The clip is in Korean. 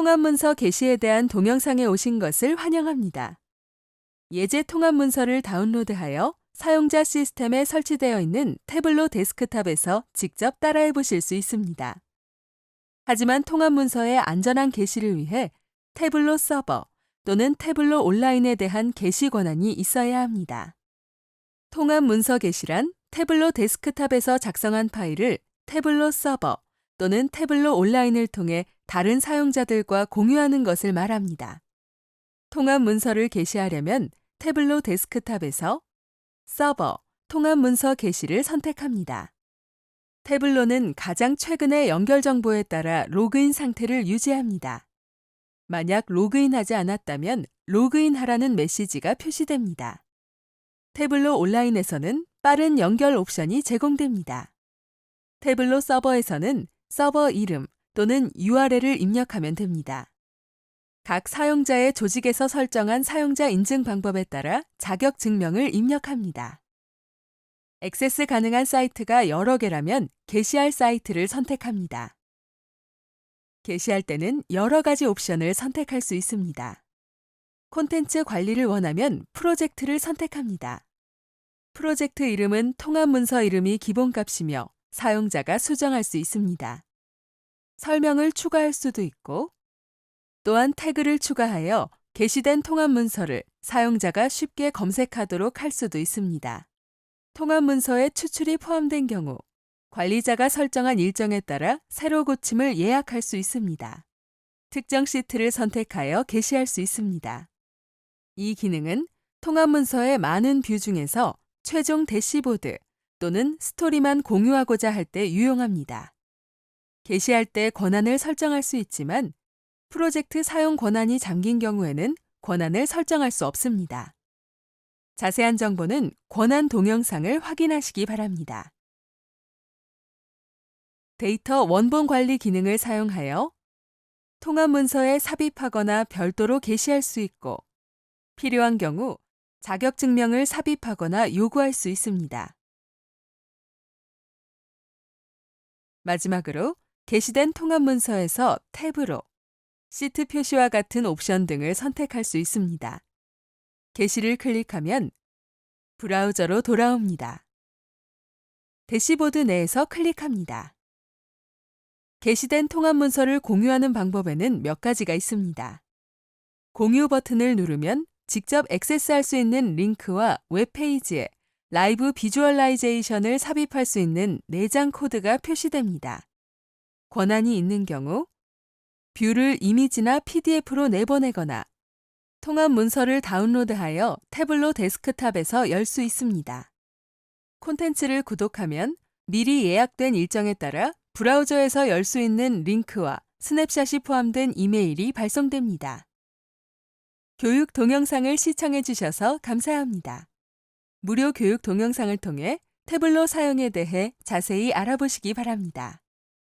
통합문서 게시에 대한 동영상에 오신 것을 환영합니다. 예제 통합문서를 다운로드하여 사용자 시스템에 설치되어 있는 태블로 데스크탑에서 직접 따라해 보실 수 있습니다. 하지만 통합문서의 안전한 게시를 위해 태블로 서버 또는 태블로 온라인에 대한 게시 권한이 있어야 합니다. 통합문서 게시란 태블로 데스크탑에서 작성한 파일을 태블로 서버 또는 태블로 온라인을 통해 다른 사용자들과 공유하는 것을 말합니다. 통합 문서를 게시하려면 태블로 데스크탑에서 서버, 통합 문서 게시를 선택합니다. 태블로는 가장 최근의 연결 정보에 따라 로그인 상태를 유지합니다. 만약 로그인하지 않았다면 로그인하라는 메시지가 표시됩니다. 태블로 온라인에서는 빠른 연결 옵션이 제공됩니다. 태블로 서버에서는 서버 이름 또는 URL을 입력하면 됩니다. 각 사용자의 조직에서 설정한 사용자 인증 방법에 따라 자격 증명을 입력합니다. 액세스 가능한 사이트가 여러 개라면 게시할 사이트를 선택합니다. 게시할 때는 여러 가지 옵션을 선택할 수 있습니다. 콘텐츠 관리를 원하면 프로젝트를 선택합니다. 프로젝트 이름은 통합 문서 이름이 기본값이며 사용자가 수정할 수 있습니다. 설명을 추가할 수도 있고 또한 태그를 추가하여 게시된 통합 문서를 사용자가 쉽게 검색하도록 할 수도 있습니다. 통합 문서에 추출이 포함된 경우 관리자가 설정한 일정에 따라 새로 고침을 예약할 수 있습니다. 특정 시트를 선택하여 게시할 수 있습니다. 이 기능은 통합 문서의 많은 뷰 중에서 최종 대시보드 또는 스토리만 공유하고자 할 때 유용합니다. 게시할 때 권한을 설정할 수 있지만 프로젝트 사용 권한이 잠긴 경우에는 권한을 설정할 수 없습니다. 자세한 정보는 권한 동영상을 확인하시기 바랍니다. 데이터 원본 관리 기능을 사용하여 통합 문서에 삽입하거나 별도로 게시할 수 있고 필요한 경우 자격 증명을 삽입하거나 요구할 수 있습니다. 마지막으로 게시된 통합 문서에서 탭으로 시트 표시와 같은 옵션 등을 선택할 수 있습니다. 게시를 클릭하면 브라우저로 돌아옵니다. 대시보드 내에서 클릭합니다. 게시된 통합 문서를 공유하는 방법에는 몇 가지가 있습니다. 공유 버튼을 누르면 직접 액세스할 수 있는 링크와 웹페이지에 라이브 비주얼라이제이션을 삽입할 수 있는 내장 코드가 표시됩니다. 권한이 있는 경우 뷰를 이미지나 PDF로 내보내거나 통합 문서를 다운로드하여 태블로 데스크탑에서 열 수 있습니다. 콘텐츠를 구독하면 미리 예약된 일정에 따라 브라우저에서 열 수 있는 링크와 스냅샷이 포함된 이메일이 발송됩니다. 교육 동영상을 시청해 주셔서 감사합니다. 무료 교육 동영상을 통해 태블로 사용에 대해 자세히 알아보시기 바랍니다.